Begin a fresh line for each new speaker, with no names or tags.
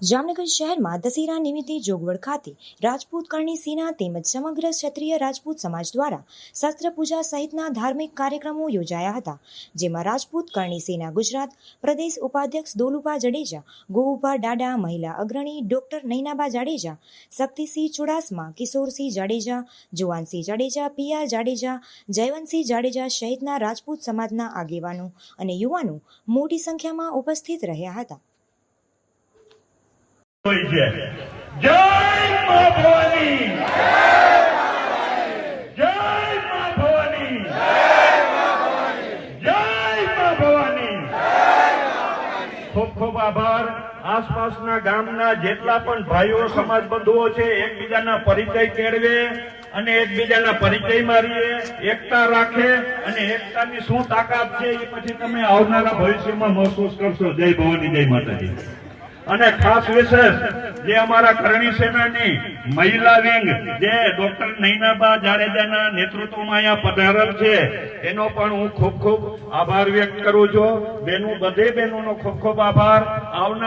જામનગર શહેરમાં દશેરા નિમિત્તે જોગવડ ખાતે રાજપૂત કરણી સેના તેમજ સમગ્ર ક્ષત્રિય રાજપૂત સમાજ દ્વારા શસ્ત્ર પૂજા સહિતના ધાર્મિક કાર્યક્રમો યોજાયા હતા, જેમાં રાજપૂત કરણી સેના ગુજરાત, પ્રદેશ ઉપાધ્યક્ષ દોલુભા જડેજા, ગોઉભા ડાડા, મહિલા અગ્રણી ડોક્ટર નૈનાબા જાડેજા, શક્તિસિંહ ચુડાસમા, કિશોરસિંહ જાડેજા, જુવાનસિંહ જાડેજા પિયા જાડેજા, જયવંતસિંહ જાડેજા સહિતના રાજપૂત સમાજના આગેવાનો અને યુવાનો મોટી સંખ્યામાં ઉપસ્થિત રહ્યા હતા.
જય મા ભવાની! જય મા ભવાની! જય મા ભવાની! ખૂબ ખૂબ આભાર. આસપાસના ગામના જેટલા પણ ભાઈઓ સમાજ બંધુઓ છે, એકબીજાના પરિચય કેળવે અને એકબીજાના પરિચય મારીએ, એકતા રાખે અને એકતાની શું તાકાત છે એ પછી તમે આવનારા ભવિષ્યમાં મહેસૂસ કરશો. જય ભવાની, જય માતાજી. અને ખાસ વિશેષ જે અમારા કરણી સેનાની મહિલા વિંગ, જે ડોક્ટર નૈનાબા જાડેજાના નેતૃત્વમાં અહીંયા પધારેલ છે, એનો પણ હું ખૂબ ખૂબ આભાર વ્યક્ત કરું છું. બેનું, બધે બહેનોનો ખૂબ ખૂબ આભાર. આવનાર